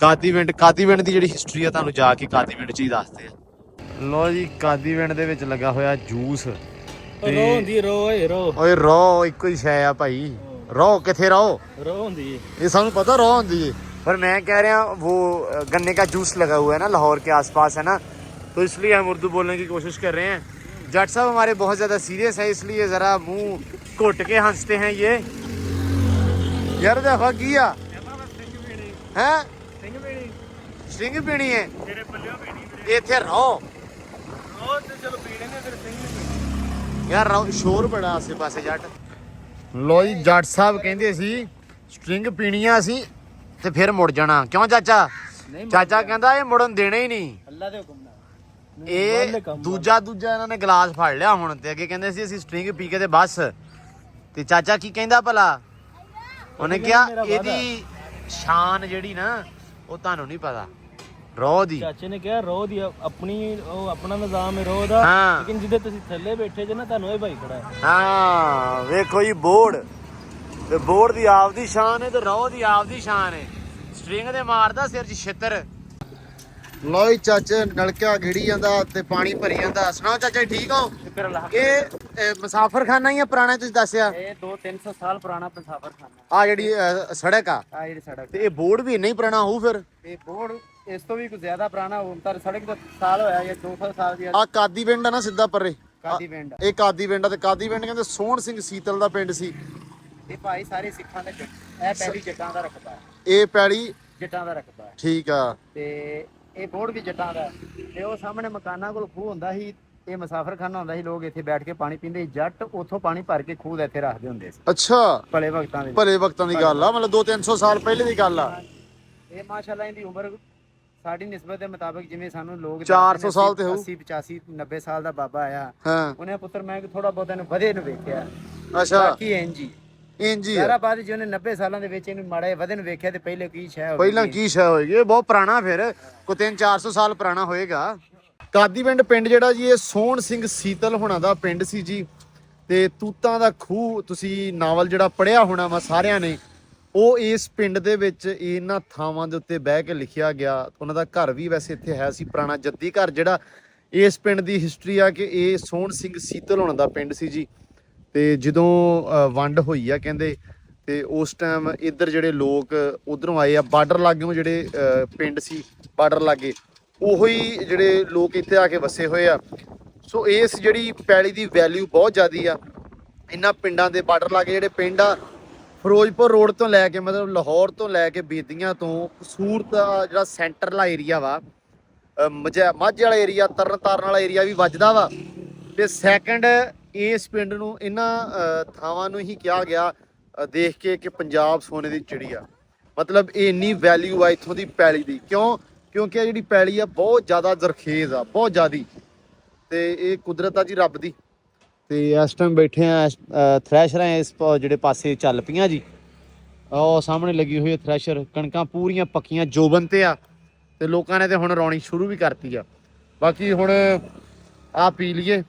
ਕਾਦੀ ਪਿੰਡ ਕਾਦੀ ਪਿੰਡ ਦੀ ਜਿਹੜੀ ਹਿਸਟਰੀ ਆ, ਤੁਹਾਨੂੰ ਜਾ ਕੇ ਕਾਦੀ ਪਿੰਡ ਚ ਹੀ ਦੱਸਦੇ ਆ। ਲੋ ਜੀ ਕਾਦੀ ਪਿੰਡ ਦੇ ਵਿੱਚ ਲੱਗਾ ਹੋਇਆ ਜੂਸ ਰੋ ਹੁੰਦੀ ਰੋ ਏ ਰੋ ਓਏ ਰੋ ਇੱਕੋ ਹੀ ਸ਼ੈ ਆ ਭਾਈ ਰੋ ਕਿੱਥੇ ਰੋ ਰੋ ਹੁੰਦੀ ਏ ये सामने पता रॉ होती है पर मैं कह रहा हूँ वो अ, गन्ने का जूस लगा हुआ है ना लाहौर के आसपास है ना तो इसलिए हम उर्दू बोलने की कोशिश कर रहे हैं जट साहब हमारे बहुत ज़्यादा सीरियस है इसलिए ज़रा मुंह घुट के हंसते हैं ये यार देखो किया हैं ਸਿੰਘ ਮੇਣੀ स्ट्रिंग पीनी है ਤੇਰੇ ਪੱਲਿਓ ਉਹ ਤੇ ਸ਼ੋਰ ਬੜਾ ਆਸੇ ਪਾਸੇ ਜੱਟ। ਲੋ ਜੀ ਜੱਟ ਸਾਹਿਬ ਕਹਿੰਦੇ ਸੀ ਸਟ੍ਰਿੰਗ ਪੀਣੀਆਂ ਸੀ ਤੇ ਫਿਰ ਮੁੜ ਜਾਣਾ। ਕਿਉਂ ਚਾਚਾ? ਚਾਚਾ ਕਹਿੰਦਾ ਇਹ ਮੁੜਨ ਦੇਣਾ ਹੀ ਨਹੀਂ। ਅੱਲਾ ਦੇ ਹੁਕਮ ਨਾਲ। ਇਹ ਦੂਜਾ ਦੂਜਾ ਇਹਨਾਂ ਨੇ ਗਲਾਸ ਫੜ ਲਿਆ ਹੁਣ ਤੇ ਅੱਗੇ ਕਹਿੰਦੇ ਸੀ ਅਸੀਂ ਸਟ੍ਰਿੰਗ ਪੀ ਕੇ ਤੇ ਬਸ। ਤੇ ਚਾਚਾ ਕੀ ਕਹਿੰਦਾ ਭਲਾ? ਉਹਨੇ ਕਿਹਾ ਇਹਦੀ ਸ਼ਾਨ ਜਿਹੜੀ ਨਾ ਉਹ ਤੁਹਾਨੂੰ ਨਹੀਂ ਪਤਾ। ਰੋਹ ਦੀ। ਚਾਚੇ ਨੇ ਕਿਹਾ ਰੋ ਦੀ ਆਪਣੀ ਉਹ ਆਪਣਾ ਨਿਜ਼ਾਮ ਹੈ ਰੋ ਦਾ। ਹਾਂ। ਲੇਕਿਨ ਜਿੱਦੇ ਤੁਸੀਂ ਥੱਲੇ ਬੈਠੇ ਜੇ ਨਾ ਤੁਹਾਨੂੰ ਇਹ ਭਾਈ ਖੜਾ ਹੈ। ਹਾਂ ਵੇਖੋ ਜੀ ਬੋਰਡ। ਤੇ ਬੋਰਡ ਦੀ ਆਪਦੀ ਸ਼ਾਨ ਹੈ ਤੇ ਰੋਹ ਦੀ ਆਪਦੀ ਸ਼ਾਨ ਹੈ। ਸਟ੍ਰਿੰਗ ਦੇ ਮਾਰਦਾ ਸਿਰ 'ਚ ਛਿੱਤਰ। ਜੀ ਚਾਚੇ ਨਲਕਾ ਗਿੜੀ ਜਾਂਦਾ ਤੇ ਪਾਣੀ ਭਰੀ ਜਾਂਦਾ। ਸੁਣਾਓ ਚਾਚਾ ਠੀਕ ਹੋ? ਸ਼ੁਕਰ ਅੱਲਾਹ ਇਹ ਮੁਸਾਫਰਖਾਨਾ ਹੀ ਆ ਪੁਰਾਣਾ ਤੁਸੀਂ ਦੱਸਿਆ? ਇਹ 2-300 ਸਾਲ ਪੁਰਾਣਾ ਪਸਾਵਰ ਖਾਨਾ ਆ ਜਿਹੜੀ ਸੜਕ ਆ। ਆ ਜਿਹੜੀ ਸੜਕ ਤੇ ਇਹ ਬੋਰਡ ਵੀ ਇੰਨਾ ਹੀ ਪੁਰਾਣਾ ਹੋਊ ਫਿਰ? ਇਹ ਬੋਰਡ ਇਸ ਤੋਂ ਵੀ ਕੁਝ ਜ਼ਿਆਦਾ ਪੁਰਾਣਾ ਹੁਣ ਤਾਂ ਸੜਕ ਦਾ ਸਾਲ ਹੋਇਆ ਇਹ 200 ਸਾਲ ਦੀ ਆ। ਕਾਦੀ ਪਿੰਡ ਆ ਨਾ ਸਿੱਧਾ ਪਰੇ? ਕਾਦੀ ਪਿੰਡ ਇਹ ਕਾਦੀ ਪਿੰਡ ਆ ਤੇ ਕਾਦੀ ਪਿੰਡ ਕਹਿੰਦੇ ਸੋਹਣ ਸਿੰਘ ਸੀਤਲ ਦਾ ਪਿੰਡ ਸੀ। ਇਹ ਭਾਈ ਸਾਰੇ ਸਿੱਖਾਂ ਦੇ ਇਹ ਪਹਿਲੀ ਜੱਟਾਂ ਦਾ ਰਕਬਾ ਹੈ। ਇਹ ਪੈਲੀ ਜੱਟਾਂ ਦਾ ਰਕਬਾ ਹੈ। ਠੀਕ ਆ। ਤੇ ਇਹ ਬੋਰਡ ਵੀ ਜੱਟਾਂ ਦਾ। ਤੇ ਉਹ ਸਾਹਮਣੇ ਮਕਾਨਾਂ ਕੋਲ ਖੂਹ ਹੁੰਦਾ ਸੀ। ਇਹ ਮੁਸਾਫਰਖਾਨਾ ਹੁੰਦਾ ਸੀ। ਲੋਕ ਇੱਥੇ ਬੈਠ ਕੇ ਪਾਣੀ ਪੀਂਦੇ। ਜੱਟ ਉੱਥੋਂ ਪਾਣੀ ਭਰ ਕੇ ਖੂਹ ਦੇ ਇੱਥੇ ਰੱਖਦੇ ਹੁੰਦੇ ਸੀ। ਅੱਛਾ। ਭਲੇ ਵਕਤਾਂ ਦੇ। ਭਲੇ ਵਕਤਾਂ ਦੀ ਗੱਲ ਆ। ਮਤਲਬ 2-300 ਸਾਲ ਪਹਿਲੇ ਦੀ ਗੱਲ ਆ। ਇਹ ਮਾਸ਼ਾਅੱਲਾ ਇਹਦੀ ਉਮਰ ਸਾਡੀ ਨਿਸਬਤ ਦੇ ਮੁਤਾਬਕ ਜਿਵੇਂ ਸਾਨੂੰ ਲੋਕ 400 ਸਾਲ ਤੇ ਹੋਊ। 80 85 90 ਸਾਲ ਦਾ ਬਾਬਾ ਆਇਆ। ਹਾਂ। ਉਹਨੇ ਪੁੱਤਰ ਮੈਂ ਕਿ ਥੋੜਾ ਬਹੁਤ ਇਹਨੂੰ ਵਧੇ ਨੂੰ ਵੇਖਿਆ। ਅੱਛਾ। ਬਾਕੀ ਇੰਜ ਇੰਜ ਹੀ ਆ। ਯਾਰਾ ਬਾਅਦ ਜਿਹਨੇ 90 ਸਾਲਾਂ ਦੇ ਵਿੱਚ ਇਹਨੂੰ ਮਾੜਾ ਵਧੇ ਨੂੰ ਵੇਖਿਆ ਤੇ ਪਹਿਲੇ ਕੀ ਸ਼ੈ ਹੋ ਪਹਿਲਾਂ ਕੀ ਸ਼ੈ ਹੋਏਗੀ ਇਹ ਬਹੁਤ ਪੁਰਾਣਾ ਫਿਰ। ਕੋ 3-400 ਸਾਲ ਪੁਰਾਣਾ ਹੋਏਗਾ। ਕਾਦੀ ਪਿੰਡ ਪਿੰਡ ਜਿਹੜਾ ਜੀ ਇਹ ਸੋਹਣ ਸਿੰਘ ਸੀਤਲ ਹੋਣਾ ਦਾ ਪਿੰਡ ਸੀ ਜੀ। ਤੇ ਤੂਤਾਂ ਦਾ ਖੂਹ ਤੁਸੀਂ ਨਾਵਲ ਜਿਹੜਾ ਪੜਿਆ ਹੋਣਾ ਵਾ ਸਾਰਿਆਂ ਨੇ। ਉਹ ਇਸ ਪਿੰਡ ਦੇ ਵਿੱਚ ਇਹਨਾਂ ਥਾਵਾਂ ਦੇ ਉੱਤੇ ਬਹਿ ਕੇ ਲਿਖਿਆ ਗਿਆ। ਉਹਨਾਂ ਦਾ ਘਰ ਵੀ ਵੈਸੇ ਇੱਥੇ ਹੈ ਸੀ, ਪੁਰਾਣਾ ਜੱਦੀ ਘਰ, ਜਿਹੜਾ ਇਸ ਪਿੰਡ ਦੀ ਹਿਸਟਰੀ ਆ ਕਿ ਇਹ ਸੋਹਣ ਸਿੰਘ ਸੀਤਲ ਹੋਣ ਦਾ ਪਿੰਡ ਸੀ ਜੀ। ਤੇ ਜਦੋਂ ਵੰਡ ਹੋਈ ਆ ਕਹਿੰਦੇ, ਤੇ ਉਸ ਟਾਈਮ ਇੱਧਰ ਜਿਹੜੇ ਲੋਕ ਉਧਰੋਂ ਆਏ ਆ, ਬਾਰਡਰ ਲਾਗੇੋਂ ਜਿਹੜੇ ਪਿੰਡ ਸੀ, ਬਾਰਡਰ ਲਾਗੇ, ਉਹੀ ਜਿਹੜੇ ਲੋਕ ਇੱਥੇ ਆ ਕੇ ਵਸੇ ਹੋਏ ਆ। ਸੋ ਇਸ ਜਿਹੜੀ ਪੈਲੀ ਦੀ ਵੈਲਿਊ ਬਹੁਤ ਜ਼ਿਆਦੀ ਆ, ਇਹਨਾਂ ਪਿੰਡਾਂ ਦੇ ਬਾਰਡਰ ਲਾਗੇ ਜਿਹੜੇ ਪਿੰਡ ਆ ਫਿਰੋਜ਼ਪੁਰ ਰੋਡ ਤੋਂ ਲੈ ਕੇ ਮਤਲਬ ਲਾਹੌਰ ਤੋਂ ਲੈ ਕੇ ਬੇਦੀਆਂ ਤੋਂ ਕਸੂਰ ਦਾ ਜਿਹੜਾ ਸੈਂਟਰਲਾ ਏਰੀਆ ਵਾ ਅ, ਮਜਾ ਵਾਲਾ ਏਰੀਆ ਤਰਨ ਤਾਰਨ ਵਾਲਾ ਏਰੀਆ ਵੀ ਵੱਜਦਾ ਵਾ। ਤੇ ਸੈਕੰਡ ਇਸ ਪਿੰਡ ਨੂੰ ਇਹਨਾਂ ਥਾਵਾਂ ਨੂੰ ਹੀ ਕਿਹਾ ਗਿਆ ਦੇਖ ਕੇ ਕਿ ਪੰਜਾਬ ਸੋਨੇ ਦੀ ਚਿੜੀ ਆ। ਮਤਲਬ ਇਹ ਇੰਨੀ ਵੈਲਿਊ ਆ ਇੱਥੋਂ ਦੀ ਪੈਲੀ ਦੀ। ਕਿਉਂ? ਕਿਉਂਕਿ ਇਹ ਜਿਹੜੀ ਪੈਲੀ ਆ ਬਹੁਤ ਜ਼ਿਆਦਾ ਜ਼ਰਖੇਜ਼ ਆ ਬਹੁਤ ਜ਼ਿਆਦੀ। ਤੇ ਇਹ ਕੁਦਰਤ ਆ ਜੀ ਰੱਬ ਦੀ। ਤੇ ਇਸ ਟਾਈਮ ਬੈਠੇ ਆ ਥ੍ਰੈਸ਼ਰਾਂ ਇਸ ਪ- ਜਿਹੜੇ ਪਾਸੇ ਚੱਲ ਪਈਆਂ ਜੀ। ਉਹ ਸਾਹਮਣੇ ਲੱਗੀ ਹੋਈ ਹੈ ਥ੍ਰੈਸ਼ਰ ਕਣਕਾਂ ਪੂਰੀਆਂ ਪੱਕੀਆਂ ਜੋਬਨ ਤੇ ਆ, ਤੇ ਲੋਕਾਂ ਨੇ ਤੇ ਹੁਣ ਰੌਣੀ ਸ਼ੁਰੂ ਵੀ ਕਰਤੀ ਆ। ਬਾਕੀ ਹੁਣ ਆ ਪੀ ਲਈਏ,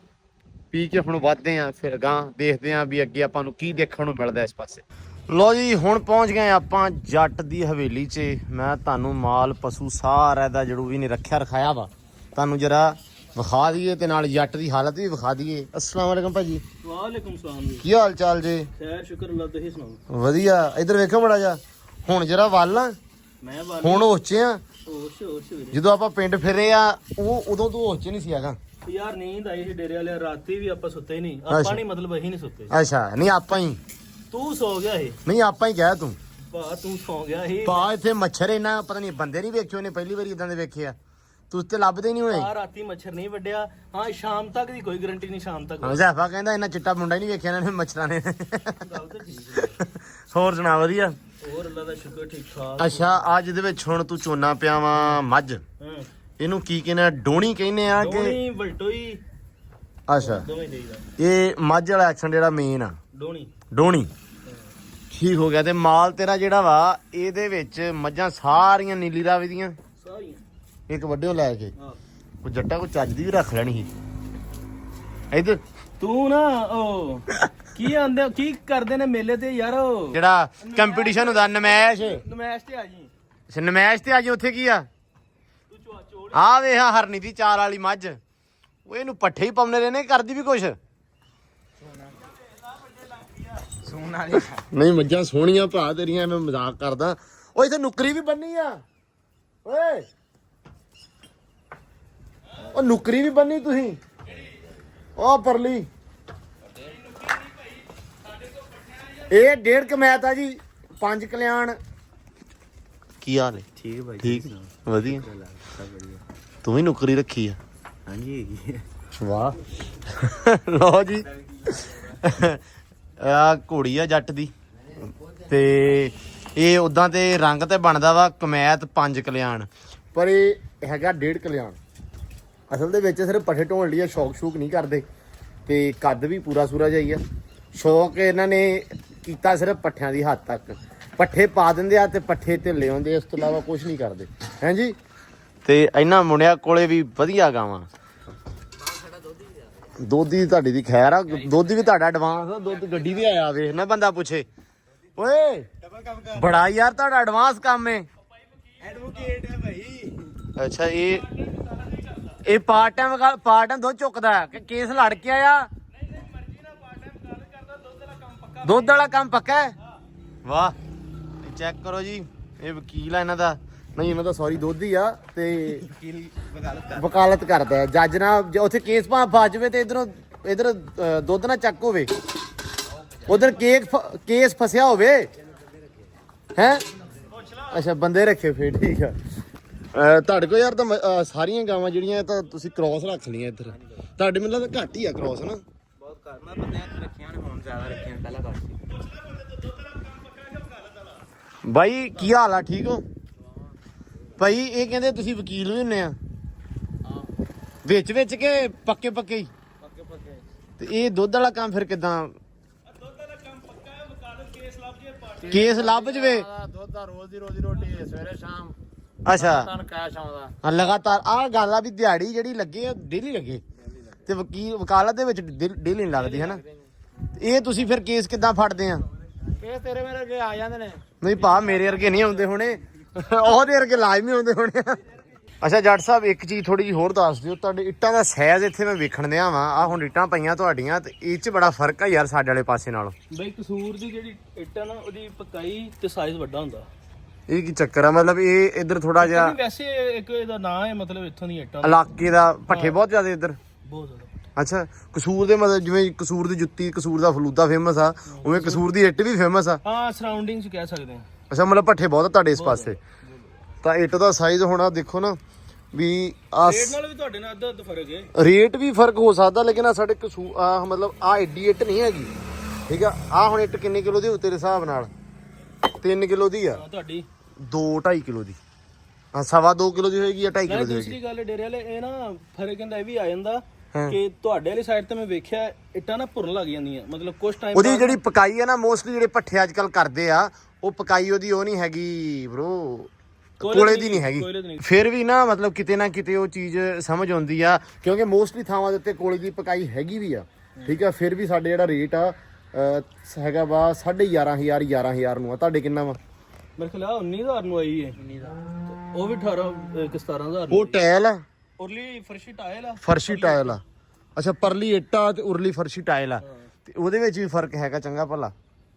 ਪੀ ਕੇ ਹੁਣ ਵੱਧਦੇ ਆ ਫਿਰ ਗਾਂ ਦੇਖਦੇ ਆ ਵੀ ਅੱਗੇ ਆਪਾਂ ਨੂੰ ਕੀ ਦੇਖਣ ਨੂੰ ਮਿਲਦਾ ਇਸ ਪਾਸੇ। ਲੋ ਜੀ, ਹੁਣ ਪਹੁੰਚ ਗਏ ਆਪਾਂ ਜੱਟ ਦੀ ਹਵੇਲੀ 'ਚ। ਮੈਂ ਤੁਹਾਨੂੰ ਮਾਲ, ਪਸ਼ੂ ਸਾਰਾ ਦਾ ਜੜੂ ਵੀ ਨੇ ਰੱਖਿਆ, ਰਖਾਇਆ ਵਾ। ਤੁਹਾਨੂੰ ਜਰਾ ਵਿਖਾ ਦਈਏ ਤੇ ਨਾਲ ਜੱਟ ਦੀ ਹਾਲਤ ਵੀ ਵਿਖਾ ਦਈਏ। ਅਸਲਾਮ ਵਾਲੇਕਮ ਭਾਜੀ। ਵਾਲੇਕੁਮ ਸਲਾਮ ਜੀ। ਕੀ ਹਾਲ ਚਾਲ ਜੀ? ਖੈਰ ਸ਼ੁਕਰ ਅੱਲਾ ਤੁਸੀਂ ਸੁਣਾਓ? ਵਧੀਆ। ਇੱਧਰ ਵੇਖੋ ਬੜਾ ਜਾ ਹੁਣ ਜਰਾ ਵੱਲ ਆ। ਮੈਂ ਵਾਲ ਹੁਣ ਹੋਚੇ ਆ। ਹੋਸ਼ ਹੋਸ਼ ਵੀਰੇ। ਜਦੋਂ ਆਪਾਂ ਪਿੰਡ ਫਿਰੇ ਆ ਉਹ ਉਦੋਂ ਤੋਂ ਹੋਚ ਨਹੀਂ ਸੀ ਹੈਗਾ। ਯਾਰ ਨੀਂਦ ਆਈ ਸੀ ਡੇਰੇ ਵਾਲੇ ਰਾਤੀ ਵੀ ਆਪਾਂ ਸੁੱਤੇ ਨਹੀਂ। ਆਪਾਂ ਨਹੀਂ ਮਤਲਬ ਅਸੀਂ ਨਹੀਂ ਸੁੱਤੇ। ਅੱਛਾ ਨਹੀਂ ਆਪਾਂ ਹੀ। ਤੂੰ ਸੌ ਗਿਆ ਇਹ ਨਹੀਂ ਆਪਾਂ ਹੀ ਕਹਿ ਤੂੰ। ਭਾ ਤੂੰ ਸੌ ਗਿਆ ਇਹ ਪਾ ਇੱਥੇ ਮੱਛਰ ਇਹਨਾਂ ਪਤਾ ਨਹੀਂ ਬੰਦੇ ਨਹੀਂ ਵੇਖੇ ਉਹਨੇ ਪਹਿਲੀ ਵਾਰੀ ਇਦਾਂ ਦੇ ਵੇਖੇ ਆ। ਤੁਸੀਂ ਤੇ ਲੱਭਦੇ ਨਹੀਂ ਹੋਣੇ ਆ ਰਾਤੀ ਮੱਛਰ ਨਹੀਂ ਵੱਡਿਆ ਹਾਂ ਸ਼ਾਮ ਤੱਕ ਦੀ ਕੋਈ ਗਾਰੰਟੀ ਨਹੀਂ ਸ਼ਾਮ ਤੱਕ। ਹਾਂ ਜ਼ੈਫਾ ਕਹਿੰਦਾ ਇਹਨਾਂ ਚਿੱਟਾ ਮੁੰਡਾ ਹੀ ਨਹੀਂ ਵੇਖਿਆ ਇਹਨਾਂ ਨੇ ਮੱਛਰਾਂ ਨੇ। ਗੱਲ ਤਾਂ ਠੀਕ ਹੈ। ਹੋਰ ਸੁਣਾ ਵਧੀਆ। ਹੋਰ ਅੱਲਾ ਦਾ ਸ਼ੁਕਰ ਠੀਕ ਠਾਕ। ਅੱਛਾ ਅੱਜ ਦੇ ਵਿੱਚ ਹੁਣ ਤੂੰ ਚੋਨਾ ਪਿਆ ਵਾ ਮੱਝ ਇਹਨੂੰ ਕੀ ਕਹਿੰਦੇ ਆ? ਡੋਣੀ ਕਹਿੰਦੇ ਆ ਕਿ ਡੋਣੀ ਵਲਟੋਈ ਅੱਛਾ। ਦੋਵੇਂ ਦੇਈਦਾ ਇਹ ਮੱਝ ਵਾਲਾ ਐਕਸ਼ਨ ਜਿਹੜਾ ਮੇਨ ਆ। ਡੋਣੀ। ਡੋਣੀ। ਠੀਕ ਹੋ ਗਿਆ ਤੇ ਮਾਲ ਤੇਰਾ ਜਿਹੜਾ ਵਾ ਇਹਦੇ ਵਿੱਚ ਮੱਝਾਂ ਸਾਰੀਆਂ ਨੀਲੀ ਰਾਵੀ ਦੀਆਂ। ਇੱਕ ਵੱਡਿਓ ਲੈ ਕੇ। ਹਾਂ। ਕੋਈ ਜੱਟਾ ਕੋਈ ਚੱਜ ਦੀ ਵੀ ਰੱਖ ਲੈਣੀ ਸੀ। ਇਧਰ। ਤੂੰ ਨਾ ਉਹ ਕੀ ਆਂਦੇ ਕੀ ਕਰਦੇ ਨੇ ਮੇਲੇ ਤੇ ਯਾਰ ਉਹ? ਜਿਹੜਾ ਕੰਪੀਟੀਸ਼ਨ ਹੁੰਦਾ ਨਮੈਸ਼। ਨਮੈਸ਼ ਤੇ ਆ ਜੀ। ਅੱਛਾ, ਨਮੈਸ਼ ਤੇ ਅੱਜ ਉੱਥੇ ਕੀ ਆ? ਤੂੰ ਚੋ ਚੋੜ ਆ ਵੇਖ ਆਹ ਹਰਨੀ ਦੀ ਚਾਰ ਵਾਲੀ ਮੱਝ। ਉਹ ਇਹਨੂੰ ਪੱਠੇ ਹੀ ਪਾਉਣੇ ਰਹੇ ਨੇ ਕਰਦੀ ਵੀ ਕੁਛ। ਵਾਲੀ ਨਹੀਂ ਮੱਝਾਂ ਸੋਹਣੀਆਂ ਭਾ ਤੇਰੀਆਂ ਮੈਂ ਮਜ਼ਾਕ ਕਰਦਾ। ਉਹ ਇੱਥੇ ਨੁਕਰੀ ਵੀ ਬੰਨੀ ਆ। ਓਏ। ਉਹ ਨੁਕਰੀ ਵੀ ਬੰਨੀ ਤੁਸੀਂ। ਉਹ ਪਰਲੀ। ਇਹ ਡੇਢ ਕਮੈਤ ਆ ਜੀ ਪੰਜ ਕਲਿਆਣ। ਕੀ ਹਾਲ ਹੈ? ਠੀਕ ਭਾਈ ਠੀਕ ਵਧੀਆ। ਤੂੰ ਵੀ ਨੁਕਰੀ ਰੱਖੀ ਆ। ਹਾਂਜੀ ਹੈਗੀ ਵਾਹ। ਲਓ ਜੀ। ਆ ਘੋੜੀ ਆ ਜੱਟ ਦੀ। ਤੇ ਇਹ ਉਦਾਂ ਤੇ ਰੰਗ ਤੇ ਬਣਦਾ ਵਾ ਕਮੈਤ ਪੰਜ ਕਲਿਆਣ। ਪਰ ਇਹ ਹੈਗਾ ਡੇਢ ਕਲਿਆਣ। ਅਸਲ ਦੇ ਵਿੱਚ ਸਿਰਫ ਪੱਠੇ ਢੋਣ ਲਈ ਆ ਸ਼ੌਕ ਸ਼ੂਕ ਨਹੀਂ ਕਰਦੇ ਤੇ ਕੱਦ ਵੀ ਪੂਰਾ ਸੂਰਾ ਜਾਈ ਆ। ਸ਼ੌਕ ਇਹਨਾਂ ਨੇ ਕੀਤਾ ਸਿਰਫ ਪੱਠਿਆਂ ਦੀ ਹੱਦ ਤੱਕ। ਪੱਠੇ ਪਾ ਦਿੰਦੇ ਆ ਤੇ ਪੱਠੇ ਢਿੱਲੇ ਹੁੰਦੇ ਇਸ ਤੋਂ ਇਲਾਵਾ ਕੁਝ ਨਹੀਂ ਕਰਦੇ। ਹਾਂਜੀ ਤੇ ਇਹਨਾਂ ਮੁੰਡਿਆਂ ਕੋਲੇ ਵੀ ਵਧੀਆ ਗਾਵਾਂ। ਦੋਧੀ ਦੀ ਤੁਹਾਡੀ ਦੀ ਖੈਰ ਆ। ਦੋਧੀ ਵੀ ਤੁਹਾਡਾ ਐਡਵਾਂਸ ਆ ਦੁੱਧ ਗੱਡੀ ਵੀ ਆਇਆ ਵੇਖ ਨਾ ਬੰਦਾ ਪੁੱਛੇ। ਓਏ! ਬੜਾ ਯਾਰ ਤੁਹਾਡਾ ਐਡਵਾਂਸ ਕੰਮ ਏ। ਐਡਵੋਕੇਟ ਹੈ ਭਾਈ। ਅੱਛਾ ਇਹ ਇਹ ਪਾਰਟ ਟਾਈਮ ਪਾਰਟ ਟਾਈਮ ਦੋ ਚੁੱਕਦਾ ਹੈ। ਕਿ ਕੇਸ ਲੜ ਕੇ ਆਇਆ? ਦੁੱਧ ਵਾਲਾ ਕੰਮ ਪੱਕਾ ਹੈ? ਵਾਹ ਚੈੱਕ ਕਰੋ ਜੀ। ਇਹ ਵਕੀਲ ਆ ਇਹਨਾਂ ਦਾ। ਨਹੀਂ ਇਹਨਾਂ ਦਾ ਸੌਰੀ ਦੁੱਧ ਹੀ ਆ ਤੇ ਵਕਾਲਤ ਕਰਦਾ। ਹੈ। ਜੱਜ ਨਾਲ ਜੇ ਉੱਥੇ ਕੇਸ ਭਾ ਫਸ ਜਾਵੇ ਤੇ ਇਧਰੋਂ ਇਧਰ ਦੁੱਧ ਨਾ ਚੱਕ ਹੋਵੇ। ਉਧਰ ਕੇਕ ਕੇਸ ਫਸਿਆ ਹੋਵੇ। ਹੈ? ਅੱਛਾ ਬੰਦੇ ਰੱਖੇ ਫੇਰ ਠੀਕ ਆ। ਤੁਹਾਡੇ ਕੋਲ ਯਾਰ ਤਾਂ ਮ- ਅਹ ਸਾਰੀਆਂ ਗਾਵਾਂ ਜਿਹੜੀਆਂ ਇਹ ਤਾਂ ਤੁਸੀਂ ਕ੍ਰਾਸ ਰੱਖ ਲਈਆਂ ਇੱਧਰ। ਤੁਹਾਡੇ ਮੈਨੂੰ ਲੱਗਦਾ ਘੱਟ ਹੀ ਆ ਕ੍ਰਾਸ ਨਾ ਬਹੁਤ ਘਰ ਮੈਂ ਬੰਦਿਆਂ ਚ ਰੱਖੀਆਂ ਨੇ ਹੁਣ ਜ਼ਿਆਦਾ ਰੱਖੀਆਂ ਪਹਿਲਾਂ ਘੱਟ ਸੀ। ਬਾਈ ਕੀ ਹਾਲ ਆ ਠੀਕ ਹੋ? ਭਾਈ ਇਹ ਕਹਿੰਦੇ ਤੁਸੀਂ ਵਕੀਲ ਵੀ ਹੁੰਨੇ ਆ। ਵਿੱਚ ਵਿੱਚ ਕੇ ਪੱਕੇ ਪੱਕੇ ਹੀ? ਪੱਕੇ ਪੱਕੇ। ਤੇ ਇਹ ਦੁੱਧ ਵਾਲਾ ਕੰਮ ਫਿਰ ਕਿਦਾਂ? ਦੁੱਧ ਵਾਲਾ ਕੰਮ ਪੱਕਾ ਹੈ ਵਕਾਲਤ ਕੇਸ ਲੱਭ ਜੇ ਪਾਰਟੀ ਕੇਸ ਲੱਭ ਜਵੇ। ਦੁੱਧ ਦਾ ਰੋਜ਼ ਦੀ ਰੋਜ਼ੀ ਰੋਟੀ ਸਵੇਰੇ ਸ਼ਾਮ। ਅੱਛਾ। ਤਾਂ ਕੈਸ਼ ਆਉਂਦਾ। ਹਾਂ ਲਗਾਤਾਰ ਆਹ ਗੱਲ ਆ ਵੀ ਦਿਹਾੜੀ ਜਿਹੜੀ ਲੱਗੇ ਆ ਡੇਲੀ ਲੱਗੇ। ਤੇ ਵਕੀਲ ਵਕਾਲਤ ਦੇ ਵਿੱਚ ਡੇਲੀ ਨਹੀਂ ਲੱਗਦੀ ਹੈ ਨਾ ਇਹ ਤੁਸੀਂ ਫਿਰ ਕੇਸ ਕਿਦਾਂ ਫੜਦੇ ਆ? ਕੇਸ ਤੇਰੇ ਮੇਰੇ ਅੱਗੇ ਆ ਜਾਂਦੇ ਨੇ। ਨਹੀਂ ਭਾ ਮੇਰੇ ਵਰਗੇ ਨਹੀਂ ਆਉਂਦੇ ਹੋਣੇ। ਉਹਦੇ ਵਰਗੇ ਲਾਜ਼ਮੀ ਆਉਂਦੇ ਹੋਣੇ ਆ। ਅੱਛਾ ਜੱਟ ਸਾਹਿਬ ਇੱਕ ਚੀਜ਼ ਥੋੜੀ ਜਿਹੀ ਹੋਰ ਦੱਸ ਦਿਓ। ਤੁਹਾਡੇ ਇੱਟਾਂ ਦਾ ਸਾਈਜ਼ ਇੱਥੇ ਮੈਂ ਵੇਖਣ ਦਿਆ ਵਾਂ। ਆ ਹੁਣ ਇੱਟਾਂ ਪਈਆਂ ਤੁਹਾਡੀਆਂ ਤੇ ਇਹ 'ਚ ਬੜਾ ਫ਼ਰਕ ਆ ਯਾਰ ਸਾਡੇ ਵਾਲੇ ਪਾਸੇ ਨਾਲੋਂ। ਬਈ ਕਸੂਰ ਦੀ ਜਿਹੜੀ ਇੱਟ ਆ ਨਾ ਉਹਦੀ ਪਕਾਈ ਤੇ ਸਾਈਜ਼ ਵੱਡਾ ਹੁੰਦਾ। ਇਹ ਕੀ ਚੱਕਰ ਆ? ਮਤਲਬ ਇਹ ਇੱਧਰ ਥੋੜਾ ਜਿਹਾ ਵੈਸੇ ਇੱਕ ਇਹਦਾ ਨਾਂ ਹੈ ਮਤਲਬ ਇੱਥੋਂ ਦੀ ਇੱਟਾਂ। ਇਲਾਕੇ ਦਾ ਭੱਠੇ ਬਹੁਤ ਜ਼ਿਆਦਾ ਇੱਧਰ। ਬਹੁਤ ਜ਼ਿਆਦਾ। ਅੱਛਾ ਕਸੂਰ ਦੇ ਮਤਲਬ ਜਿਵੇਂ ਕਸੂਰ ਦੀ ਜੁੱਤੀ ਕਸੂਰ ਦਾ ਫਲੂਦਾ ਫੇਮਸ ਆ ਉਵੇਂ ਕਸੂਰ ਦੀ ਇੱਟ ਵੀ ਫੇਮਸ ਆ। ਹਾਂ ਸਰਾਊਂਡਿੰਗ ਚ ਕਹਿ ਸਕਦੇ ਹਾਂ। ਅੱਛਾ ਮਤਲਬ ਭੱਠੇ ਬਹੁਤ ਆ ਤੁਹਾਡੇ ਇਸ ਪਾਸੇ। ਤਾਂ ਇੱਟ ਦਾ ਸਾਈਜ਼ ਹੋਣਾ ਦੇਖੋ ਨਾ ਵੀ ਆ ਰੇਟ ਨਾਲ ਵੀ ਤੁਹਾਡੇ ਨਾਲ ਅੱਧਾ ਅੱਧ ਫ਼ਰਕ ਹੈ। ਰੇਟ ਵੀ ਫ਼ਰਕ ਹੋ ਸਕਦਾ ਲੇਕਿਨ ਆ ਸਾਡੇ ਕਸੂ ਆ ਮਤਲਬ ਆ ਏਡੀ ਇੱਟ ਨਹੀਂ ਹੈਗੀ। ਠੀਕ ਆ? ਆ ਹੁਣ ਇੱਟ ਕਿੰਨੇ ਕਿਲੋ ਦੀ ਹੋਊ ਤੇਰੇ ਹਿਸਾਬ ਨਾਲ। 3 ਕਿਲੋ ਦੀ ਆ। ਹਾਂ ਤੁਹਾਡੀ। 2 2.5 ਕਿਲੋ ਦੀ। ਹਾਂ ਸਵਾ 2 ਕਿਲੋ ਦੀ ਹੋਏਗੀ ਜਾਂ 2.5 ਕਿਲੋ ਦੀ ਹੋਏਗੀ? ਦੂਸਰੀ ਗੱਲ ਡੇਰੇ ਵਾਲੇ ਇਹ ਨਾ ਫ਼ਰਕ ਹੁੰਦਾ ਇਹ ਵੀ ਆ ਜਾਂਦਾ ਹਾਂ। ਕਿ ਤੁਹਾਡੇ ਵਾਲੀ ਸਾਈਡ ਤੇ ਮੈਂ ਵੇਖਿਆ ਇੱਟਾਂ ਨਾ ਭੁਰਨ ਲੱਗ ਜਾਂਦੀਆਂ। ਮਤਲਬ ਕੁਝ ਟਾਈਮ ਉਹਦੀ ਜਿਹੜੀ ਪਕਾਈ ਹੈ ਨਾ ਮੋਸਟਲੀ ਜਿਹੜੇ ਭੱਠੇ ਅੱਜ ਕੱਲ ਕਰਦੇ ਆ ਉਹ ਪਕਾਈ ਉਹਦੀ ਉਹ ਨਹੀਂ ਹੈਗੀ ਬ్రో ਕੋਲੇ ਕੋਲੇ ਦੀ ਦੀ ਨਹੀਂ ਹੈਗੀ। ਕੋਲੇ ਦੀ ਨਹੀਂ। ਫਿਰ ਵੀ ਨਾ ਮਤਲਬ ਕਿਤੇ ਨਾ ਕਿਤੇ ਉਹ ਚੀਜ਼ ਸਮਝ ਆਉਂਦੀ ਆ ਕਿਉਂਕਿ ਮੋਸਟਲੀ ਥਾਵਾਂ ਦੇ ਉੱਤੇ ਕੋਲੇ ਦੀ ਪਕਾਈ ਹੈਗੀ ਵੀ ਆ। ਠੀਕ ਆ ਫਿਰ ਵੀ ਸਾਡੇ ਜਿਹੜਾ ਰੇਟ ਆ ਅਹ, ਹੈਗਾ ਵਾ 11500 11000 ਨੂੰ ਆ। ਤੁਹਾਡੇ ਕਿੰਨਾ ਵਾ? ਮੇਰੇ ਖਿਆਲ ਆ 19000 ਨੂੰ ਆਈ ਹੈ ਉਹ ਵੀ 18 ਇੱਕ 17000 ਉਹ ਟਾਇਲ ਆ। ਉਰਲੀ ਫਰਸ਼ੀ ਟਾਇਲ ਆ। ਫਰਸ਼ੀ ਟਾਇਲ ਆ। ਅੱਛਾ ਪਰਲੀ ਇੱਟਾ ਤੇ ਉਰਲੀ ਫਰਸ਼ੀ ਟਾਇਲ ਆ। ਤੇ ਉਹਦੇ ਵਿੱਚ ਵੀ ਫ਼ਰਕ ਹੈਗਾ ਚੰਗਾ ਭਲਾ।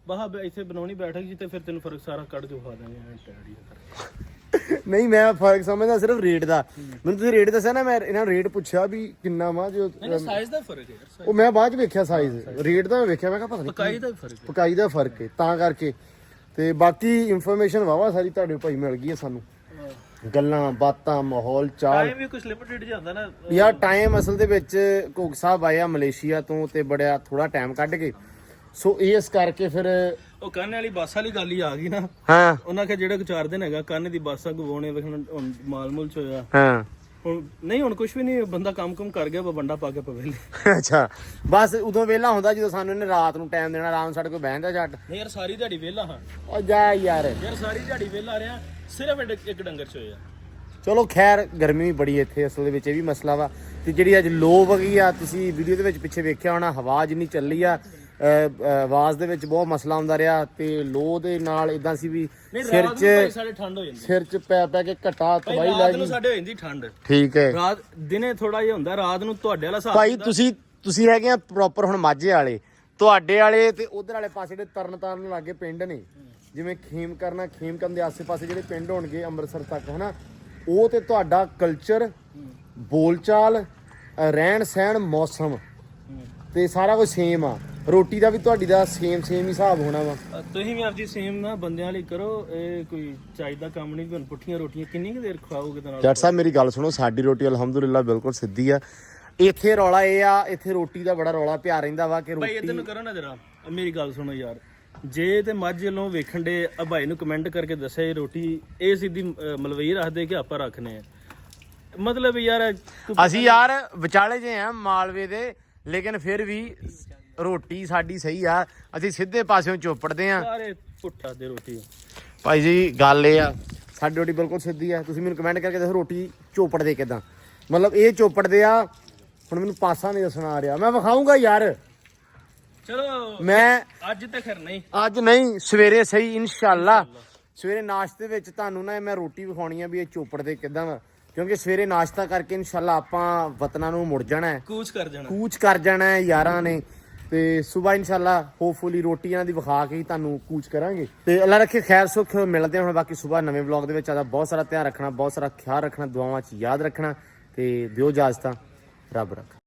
ਬਾਹਾ ਬ- ਇੱਥੇ ਬਣਾਉਣੀ ਬੈਠਕ ਜੀ ਤੇ ਫਿਰ ਤੈਨੂੰ ਫ਼ਰਕ ਸਾਰਾ ਕੱਢ ਕੇ ਵਿਖਾ ਦਾਂਗੇ ਐਂ ਫ਼ਰਕ। ਨਹੀਂ ਮੈਂ ਫ਼ਰਕ ਸਮਝਦਾ ਸਿਰਫ ਰੇਟ ਦਾ। ਮੈਨੂੰ ਤੁਸੀਂ ਰੇਟ ਦੱਸਿਆ ਨਾ ਮੈਂ ਇਹਨਾਂ ਨੂੰ ਰੇਟ ਪੁੱਛਿਆ ਵੀ ਕਿੰਨਾ ਵਾ ਜੋ ਨਹੀਂ ਸਾਈਜ਼ ਦਾ ਫ਼ਰਕ ਹੈ ਯਾਰ ਉਹ ਮੈਂ ਬਾਅਦ ਚ ਵੇਖਿਆ ਸਾਈਜ਼ ਰੇਟ ਦਾ ਮੈਂ ਵੇਖਿਆ ਮੈਂ ਕਿਹਾ ਪਤਾ ਨਹੀਂ ਪਕਾਈ ਦਾ ਵੀ ਫ਼ਰਕ ਹੈ। ਪਕਾਈ ਦਾ ਫ਼ਰਕ ਹੈ। ਤਾਂ ਕਰਕੇ ਤੇ ਬਾਕੀ ਇਨਫੋਰਮੇਸ਼ਨ ਵਾਵਾ ਸਾਰੀ ਤੁਹਾਡੇ ਭਾਈ ਮਿਲ ਗਈ ਹੈ ਸਾਨੂੰ। ਗੱਲਾਂ ਬਾਤਾਂ ਮਾਹੌਲ ਚਾਲ। ਟਾਈਮ ਵੀ ਕੁਝ ਲਿਮਿਟਡ ਜਾਂਦਾ ਨਾ। ਯਾਰ ਟਾਈਮ ਅਸਲ ਦੇ ਵਿੱਚ ਕੋਕ ਸਾਹਿਬ ਆਇਆ ਮਲੇਸ਼ੀਆ ਤੋਂ ਤੇ ਬੜਿਆ ਥੋੜਾ ਟਾਈਮ ਕੱਢ ਕੇ। ਸੋ ਇਸ ਕਰਕੇ ਫਿਰ ਉਹ ਕੰਨ ਵਾਲੀ ਬੱਸ ਵਾਲੀ ਗੱਲ ਹੀ ਆ ਗਈ ਨਾ। ਹਾਂ। ਉਹਨਾਂ ਕੇ ਜਿਹੜਾ ਕੁ ਚਾਰ ਦਿਨ ਹੈਗਾ ਕੰਨ ਦੀ ਬੱਸਾਂ ਗਵਾਉਣੇ ਵੇਖਣ ਹੁਣ ਮਾਲ ਮੂਲ ਚ ਹੋਇਆ। ਹਾਂ। ਹੁਣ ਨਹੀਂ ਹੁਣ ਕੁਝ ਵੀ ਨਹੀਂ ਬੰਦਾ ਕੰਮ ਕੰਮ ਕਰ ਗਿਆ ਬੰਡਾ ਪਾ ਕੇ ਪਵੇ ਅੱਛਾ ਬਸ ਉਦੋਂ ਵੇਲਾ ਹੁੰਦਾ ਜਦੋਂ ਸਾਨੂੰ ਇਹਨੇ ਰਾਤ ਨੂੰ ਟਾਈਮ ਦੇਣਾ ਆਰਾਮ ਸਾਡੇ ਕੋਲ ਬਹਿੰਦਾ ਨਹੀਂ ਯਾਰ ਸਾਰੀ ਦਿਹਾੜੀ ਵਿਹਲਾ ਹਾਂ। ਉਹ ਜਾ ਯਾਰ। ਯਾਰ ਸਾਰੀ ਦਿਹਾੜੀ ਵਿਹਲਾ ਰਿਹਾ ਸਿਰਫ ਇੱਕ- ਇੱਕ ਡੰਗਰ ਚ ਹੋਇਆ ਚਲੋ ਖੈਰ ਗਰਮੀ ਵੀ ਬੜੀ ਇੱਥੇ ਅਸਲ ਦੇ ਵਿੱਚ ਇਹ ਵੀ ਮਸਲਾ ਵਾ। ਤੇ ਜਿਹੜੀ ਅੱਜ ਲੋ ਵਗੀ ਆ ਤੁਸੀਂ ਵੀਡੀਓ ਦੇ ਵਿੱਚ ਪਿੱਛੇ ਵੇਖਿਆ ਹੋਣਾ ਹਵਾ ਜਿੰਨੀ ਚੱਲੀ ਆ ਆਵਾਜ਼ ਦੇ ਵਿੱਚ ਬਹੁਤ ਮਸਲਾ ਆਉਂਦਾ ਰਿਹਾ ਤੇ ਲੋ ਦੇ ਨਾਲ ਇਦਾਂ ਸੀ ਵੀ ਸਿਰ 'ਚ ਸਾਡੇ ਠੰਡ ਹੋ ਜਾਂਦੀ। ਸਿਰ 'ਚ ਪੈ ਪੈ ਕੇ ਘਟਾ ਤਬਾਈ ਰਾਤ ਲੱਗ ਨੂੰ ਗਈ। ਸਾਡੇ ਹੋ ਜਾਂਦੀ ਠੰਡ। ਠੀਕ ਹੈ। ਰਾਤ ਦਿਨੇ ਥੋੜਾ ਜਿਹਾ ਹੁੰਦਾ ਰਾਤ ਨੂੰ ਤੁਹਾਡੇ ਵਾਲਾ ਹਿਸਾਬ ਭਾਈ। ਤੁਸੀਂ ਤੁਸੀਂ ਹੈਗੇ ਆ ਪ੍ਰੋਪਰ ਹੁਣ ਮਾਝੇ ਵਾਲੇ। ਤੁਹਾਡੇ ਵਾਲੇ ਤੇ ਉਧਰ ਵਾਲੇ ਪਾਸੇ ਜਿਹੜੇ ਤਰਨ ਤਾਰਨ ਲਾਗੇ ਪਿੰਡ ਨੇ ਜਿਵੇਂ ਖੇਮ ਕਰਨਾ ਖੇਮ ਕਰਨ ਦੇ ਆਸੇ-ਪਾਸੇ ਜਿਹੜੇ ਪਿੰਡ ਹੋਣਗੇ ਅੰਮ੍ਰਿਤਸਰ ਤੱਕ ਹਨਾ? ਉਹ ਤੇ ਤੁਹਾਡਾ ਕਲਚਰ ਬੋਲਚਾਲ ਅ, ਰਹਿਣ ਸਹਿਣ ਮੌਸਮ ਤੇ ਸਾਰਾ ਕੁਝ ਸੇਮ ਆ। ਰੋਟੀ ਦਾ ਵੀ ਤੁਹਾਡੀ ਦਾ ਸੇਮ ਸੇਮ ਹੀ ਹਿਸਾਬ ਹੋਣਾ ਵਾ। ਅ, ਤੁਸੀਂ ਵੀ ਆਪਦੀ ਸੇਮ ਨਾ ਬੰਦਿਆਂ ਵਾਲੀ ਕਰੋ ਇਹ ਕੋਈ ਚਾਹੀਦਾ ਕੰਮ ਨਹੀਂ ਹੁਣ ਪੁੱਠੀਆਂ ਰੋਟੀਆਂ ਕਿੰਨੀ ਕੁ ਦੇਰ ਖਵਾਓਗੇ ਤੇ ਨਾਲ? ਜੱਟ ਸਾਹਿਬ ਮੇਰੀ ਗੱਲ ਸੁਣੋ ਸਾਡੀ ਰੋਟੀ ਅਲਹਮਦੁਲਿਲਾ ਬਿਲਕੁਲ ਸਿੱਧੀ ਆ। ਇੱਥੇ ਰੌਲਾ ਇਹ ਆ ਇੱਥੇ ਰੋਟੀ ਦਾ ਬੜਾ ਰੌਲਾ ਪਿਆ ਰਹਿੰਦਾ ਵਾ ਕਿ ਭਾਈ ਇਧਰ ਰੋਟੀ ਨੂੰ ਕਰੋ ਨਾ ਜਰਾ। ਮੇਰੀ ਗੱਲ ਸੁਣੋ ਯਾਰ ਜੇ ਤੇ ਮੱਝ ਵੱਲੋਂ ਵੇਖਣ ਦੇ ਆ ਭਾਈ ਨੂੰ ਕਮੈਂਟ ਕਰਕੇ ਦੱਸਿਆ ਇਹ ਰੋਟੀ ਇਹ ਸਿੱਧੀ ਅ, ਮਲਵਈ ਰੱਖਦੇ ਕਿ ਆਪਾਂ ਰੱਖਨੇ ਆ? ਮਤਲਬ ਯਾਰ ਤੂੰ- ਅਸੀਂ ਯਾਰ ਵਿਚਾਲੇ ਜੇ ਆ ਮਾਲਵੇ ਦੇ ਲੇਕਿਨ ਫਿਰ ਵੀ ਰੋਟੀ ਸਾਡੀ ਸਹੀ ਆ ਅਸੀਂ ਸਿੱਧੇ ਪਾਸਿਓਂ ਚੋਪੜਦੇ ਆ। ਸਾਰੇ ਪੁੱਠਾ ਦੇ ਰੋਟੀ। ਭਾਈ ਜੀ ਗੱਲ ਇਹ ਆ ਸਾਡੀ ਰੋਟੀ ਬਿਲਕੁਲ ਸਿੱਧੀ ਆ। ਤੁਸੀਂ ਮੈਨੂੰ ਕਮੈਂਟ ਕਰਕੇ ਦੱਸੋ ਰੋਟੀ ਚੋਪੜਦੇ ਕਿਦਾਂ? ਮਤਲਬ ਇਹ ਚੋਪੜਦੇ ਆ ਹੁਣ ਮੈਨੂੰ ਪਾਸਾ ਨਹੀਂ ਦੱਸਣਾ ਆ ਰਿਹਾ। ਮੈਂ ਵਿਖਾਉਂਗਾ ਯਾਰ। ਚਲੋ ਮੈਂ ਅੱਜ ਤੇ ਖੈਰ ਨਹੀਂ। ਅੱਜ ਨਹੀਂ ਸਵੇਰੇ ਸਹੀ ਇਨਸ਼ਾਅੱਲਾ। ਸਵੇਰੇ ਨਾਸ਼ਤੇ ਵਿੱਚ ਤੁਹਾਨੂੰ ਨਾ ਮੈਂ ਰੋਟੀ ਵਿਖਾਉਣੀ ਆ ਵੀ ਇਹ ਚੋਪੜਦੇ ਕਿਦਾਂ ਵਾ। ਕਿਉਂਕਿ ਸਵੇਰੇ ਨਾਸ਼ਤਾ ਕਰਕੇ ਇਨਸ਼ਾਅੱਲਾ ਆਪਾਂ ਵਤਨਾਂ ਨੂੰ ਮੁੜ ਜਾਣਾ ਹੈ। ਕੂਚ ਕਰ ਜਾਣਾ। ਕੂਚ ਕਰ ਜਾਣਾ ਹੈ ਯਾਰਾਂ ਨੇ। ਤੇ ਸਵੇਰ ਇਨਸ਼ਾਅੱਲਾ ਹੋਪਫੁਲੀ ਰੋਟੀ ਇਹਨਾਂ ਦੀ ਵਿਖਾ ਕੇ ਹੀ ਤੁਹਾਨੂੰ ਕੂਚ ਕਰਾਂਗੇ। ਤੇ ਅੱਲਾ ਰੱਖੇ, ਖੈਰ ਸੁਖ, ਮਿਲਦੇ ਹਾਂ ਹੁਣ ਬਾਕੀ ਸਵੇਰ ਨਵੇਂ ਵਲੌਗ ਦੇ ਵਿੱਚ। ਆਦਾ ਬਹੁਤ ਸਾਰਾ ਧਿਆਨ ਰੱਖਣਾ, ਬਹੁਤ ਸਾਰਾ ਖਿਆਲ ਰੱਖਣਾ, ਦੁਆਵਾਂ 'ਚ ਯਾਦ ਰੱਖਣਾ ਤੇ ਦਿਓ ਇਜਾਜ਼ਤਾਂ, ਰੱਬ ਰੱਖ।